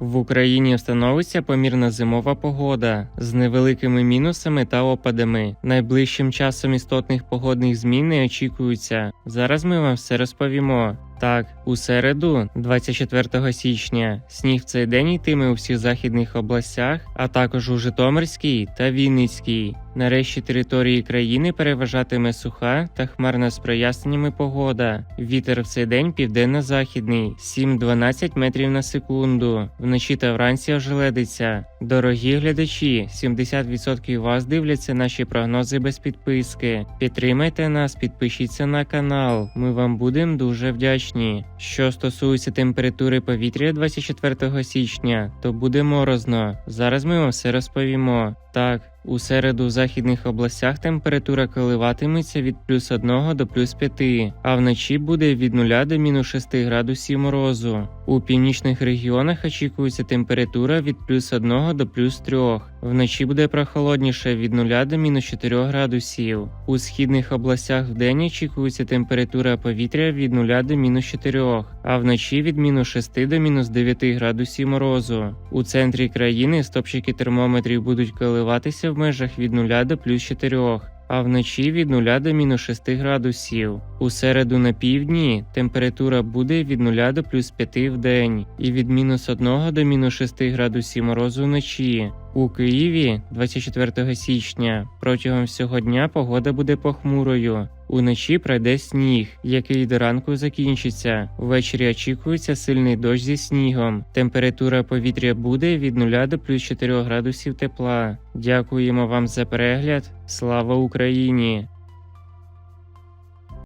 В Україні встановиться помірна зимова погода з невеликими мінусами та опадами. Найближчим часом істотних погодних змін не очікується. Зараз ми вам все розповімо. Так, у середу, 24 січня, сніг в цей день йтиме у всіх західних областях, а також у Житомирській та Вінницькій. Нарешті території країни переважатиме суха та хмарна з проясненнями погода. Вітер в цей день південно-західний 7-12 метрів на секунду. Вночі та вранці ожеледиться. Дорогі глядачі, 70% вас дивляться наші прогнози без підписки. Підтримайте нас, підпишіться на канал. Ми вам будемо дуже вдячні. Що стосується температури повітря 24 січня, то буде морозно. Зараз ми вам все розповімо. Так, у середу в західних областях температура коливатиметься від плюс 1 до плюс 5, а вночі буде від 0 до мінус 6 градусів морозу. У північних регіонах очікується температура від плюс 1 до плюс 3. Вночі буде прохолодніше від 0 до мінус 4 градусів. У східних областях вдень очікується температура повітря від 0 до мінус 4, а вночі від мінус 6 до мінус 9 градусів морозу. У центрі країни стопчики термометрів будуть коливатися в межах від 0 до плюс 4. А вночі від 0 до мінус 6 градусів. У середу на півдні температура буде від 0 до плюс 5 в день і від мінус 1 до мінус 6 градусів морозу вночі. У Києві 24 січня протягом всього дня погода буде похмурою. Уночі пройде сніг, який до ранку закінчиться. Ввечері очікується сильний дощ зі снігом. Температура повітря буде від 0 до плюс 4 градусів тепла. Дякуємо вам за перегляд. Слава Україні!